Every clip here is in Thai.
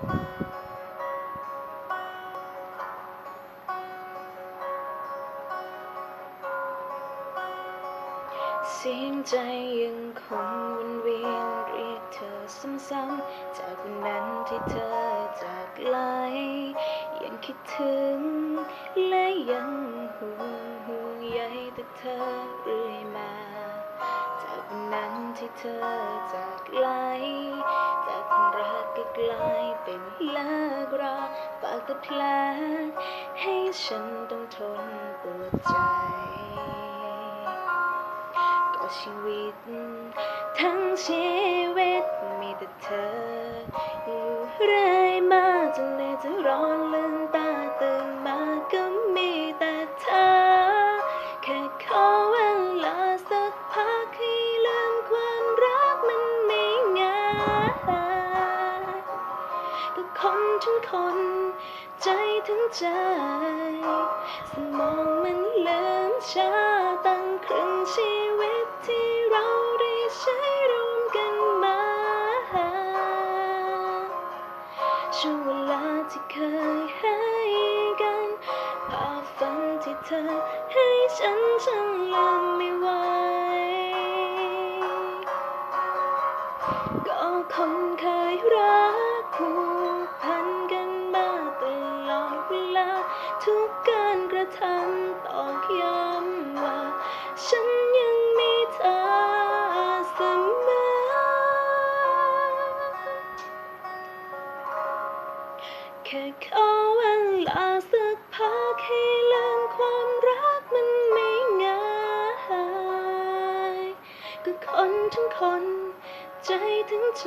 เสียงใจยังคงวนเวียนเรียกเธอซ้ำๆ จากวันนั้นที่เธอจากไกล ยังคิดถึง และยังห่วงห่วงใยแต่เธอเรื่อยมา จากวันนั้นที่เธอจากไกล กลายเป็นเลิกราฝากแต่แผลให้ฉันต้องทนปวดใจ ก็ชีวิต ทั้งชีวิตมีแต่เธอ อยู่เรื่อยมาจนในจะร้อง คนทั้งคน ใจถึงใจ สมองมันเลื่อนชาตั้งครึ่งชีวิตที่เราได้ใช้ร่วมกันมา ช่วงเวลาที่เคยให้กันภาพฝันที่เธอให้ฉันฉันลืมไม่ไหวก็คนเคย แค่ขอเวลาสักพักให้ลืมความรักมันไม่ง่ายก็คนทั้งคน ใจถึงใจ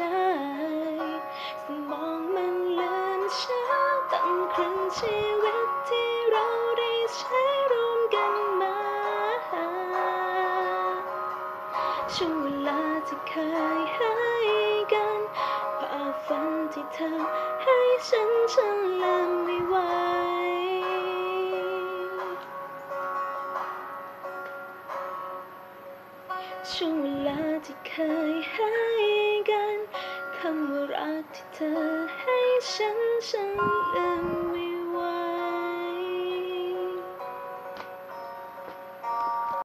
สมองมันเลือนช้าตั้งครึ่งชีวิตที่เราได้ใช้ร่วมกันมาช่วงเวลาที่เคยให้ ที่เธอให้ฉันฉันลืมไม่ไหวช่วงเวลาที่เคยให้กันคำว่ารักที่เธอให้ฉันฉันลืมไม่